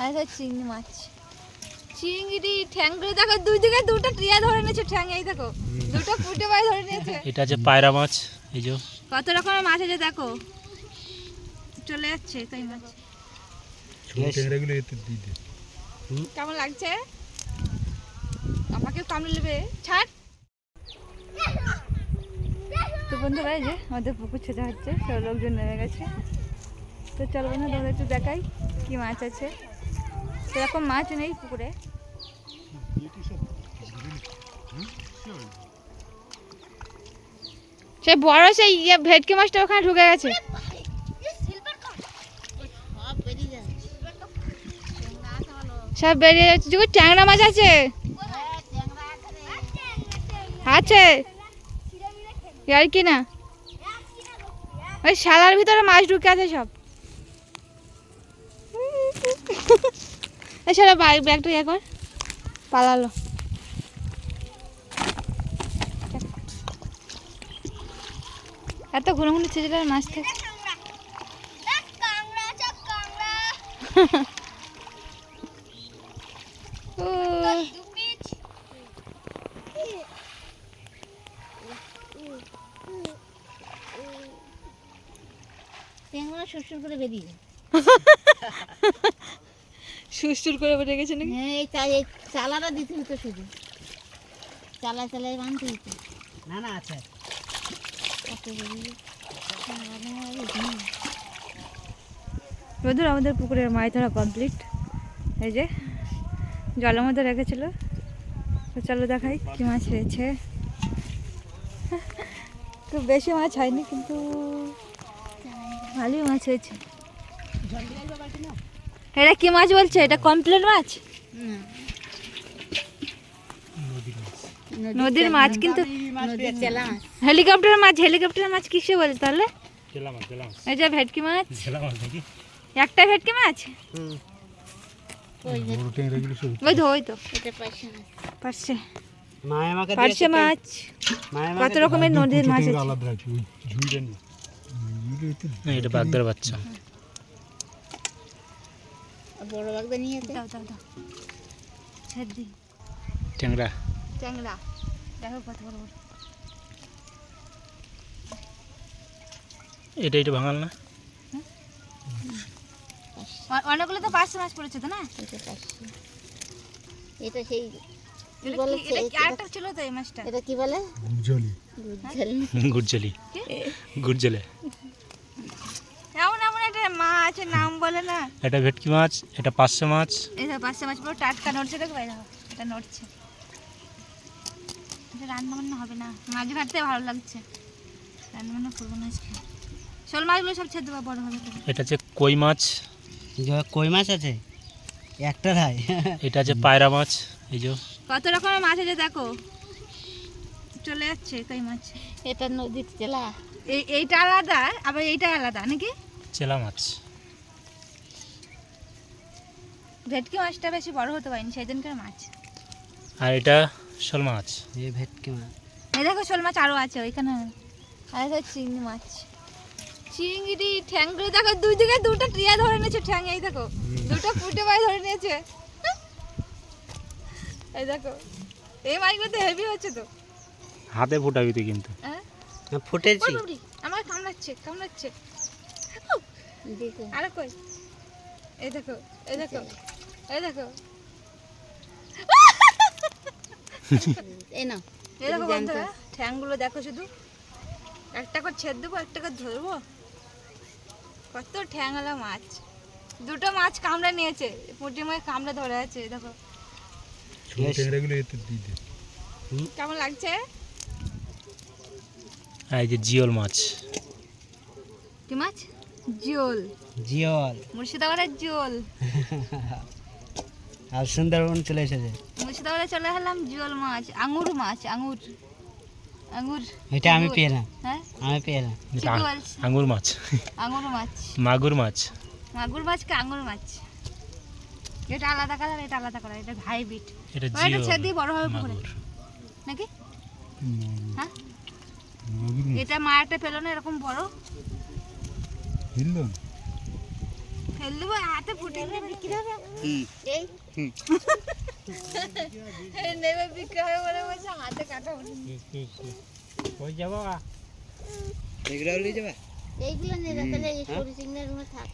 আর এটা চিংড়ি মাছ। চিংড়ি ঠ্যাংগুলো দেখো দুই দিকে দুটো টিয়া ধরে নিয়েছে ঠ্যাং এই দেখো দুটো ফুটে পায়ে ধরে নিয়েছে। এটা যে পায়রা মাছ এই যে। কত রকমের মাছ আছে দেখো। চলে যাচ্ছে কই মাছ। ট্যাংরাগুলো এতে দিয়ে দে। কেমন লাগছে? আমাকে কামড়ে নেবে ছাড়। তো বন্ধুরা এই যে আমাদের পুকুর ছেঁচা হচ্ছে সব লোকজন নেমে গেছে। তো চলো বন্ধু তোমাদের একটু দেখাই কি মাছ আছে। সেরকম মাছ নেই পুকুরে। সে বড় সেই ইয়ে ভেটকি মাছটা ওখানে ঢুকে গেছে। সব বেরিয়ে যাচ্ছে। যুগ ট্যাংরা মাছ আছে। আছে। আর কি না? ওই শালার ভিতরে মাছ ঢুকে আছে সব। এছাড়া বাইক ব্যাগটা ইয়ে কর। পালালো। এত ঘুরে ঘুরে ছেলেটার মাছ থেকে। সুরসুর করে বেরিয়ে সুর করে বেড়ে গেছে নাকি? হ্যাঁ এই চা এই চালাটা দিতে হতো শুধু। চালা চালাই বানতে হতো না না আছে। হুম। বন্ধুরা আমাদের পুকুরের মাছ ধরা কমপ্লিট এই যে জলের মধ্যে রেখেছিল। তো চলো দেখাই কি মাছ হয়েছে খুব বেশি মাছ হয়নি কিন্তু ভালোই মাছ হয়েছে। এটা কি মাছ বলছে? এটা কমপ্লিট মাছ? নদীর মাছ। কিন্তু হেলিকপ্টার মাছ হেলিকপ্টার মাছ কিসে বলে তাহলে? এই যে ভেটকি মাছ। একটা ভেটকি মাছ? ওই ওই তো ওই তো। এটা পাশে মাছ। পারছে পারছে মাছ। কত রকমের নদীর মাছ আছে? এটা বাগদার বাচ্চা। বড় বাগদা নিয়ে দাও দাও দাও। ছেড়ে দিই। ট্যাংরা। ট্যাংরা। দেখো কত বড় বড়। এটা এটা ভাঙাল না? অনেকগুলো তো পাঁচশো মাছ পড়েছে তো না? এটা সেই এটা বলে কি- এটা সে- ছিল তো এই মাছটা? এটা কি বলে? গুড়জলি। গুড়জলে। এমন একটা মাছ নাম বলে না? এটা ভেটকি মাছ এটা পাঁচশো মাছ। এটা পাঁচশো মাছ পুরো টাটকা নড়ছে দেখো বাইরে এটা নড়ছে। এটা রান্না বান্না হবে না। মাছ ভাততে ভালো লাগছে। রান্না বান্না করব না আজকে। শোল মাছগুলো সব ছেড়ে দেবো বড় হবে এটা যে কই মাছ? কই মাছ আছে? একটা ধাই। এটা যে পায়রা মাছ এই যে। কত রকমের মাছ আছে দেখো। চলে যাচ্ছে কই মাছ। এটা নদীর চেলা। এই এইটা আলাদা আবার এইটা আলাদা নাকি? চেলা মাছ। ভেটকি মাছটা বেশি বড় হতে পারেনি সেই দিনকার মাছ। আর এটা শোল মাছ। এই ভেটকি মাছ। এই দেখো শোল মাছ আরও আছে ওইখানে। আর এটা চিংড়ি মাছ। চিংড়ি ঠ্যাংগুলো দেখো দুই দিকে দুটো টিয়া ধরে নিয়েছে ঠ্যাং এই দেখো। দুটো ফুটে পায়ে ধরে নিয়েছে। এই দেখো। এই মাছগুলো তো হেভি হচ্ছে তো। হাতে ফুটাবি তুই কিন্তু। হ্যাঁ? ফুটেছি। আমার কামড়াচ্ছে কামড়াচ্ছে। দেখো। আরও কই? এই দেখো এই দেখো। এই দেখো। এই না এই দেখো বন্ধুরা ঠ্যাংগুলো দেখো শুধু। একটা করে ছেদ দেবো একটা করে ধরবো। কত ঠ্যাংওয়ালা মাছ। দুটো মাছ কামড়ে নিয়েছে। পুঁটি মাছ কামড়ে ধরে আছে দেখো। ছোট ট্যাংরাগুলো এতে দিয়ে দে। কেমন লাগছে? এই যে জিওল মাছ। কি মাছ? জিওল। জিওল। মুর্শিদাবাদের জিওল। আর সুন্দরবন চলে এসেছে। মুর্শিদাবাদে চলে এলাম জিওল মাছ আঙুর মাছ আঙুর। আঙুর এটা আমি পেয়ে না। হ্যাঁ? আমি পেয়ে না। আঙুর মাছ। আঙুর মাছ। মাগুর মাছ। মাগুর মাছ কি আঙুর মাছ? এটা আলাদা কালার এটা আলাদা কালার এটা হাইব্রিড এটা জিওল ছেদ দিয়ে বড় হবে পুকুরে। নাকি? হ্যাঁ? এটা মায়াটা পেল না এরকম বড়। বুঝলো ফেল দেবো হাতে ফুটে নেবে বিক্রি হবে। হুম। এই। নেবে বিক্রি হবে বলে বলছে হাতে কাটা উঠে কই যাব এগুলো নিয়ে যাবে? এইগুলো নিয়ে তাহলে এই সরু সিগনাল রুমে থাক।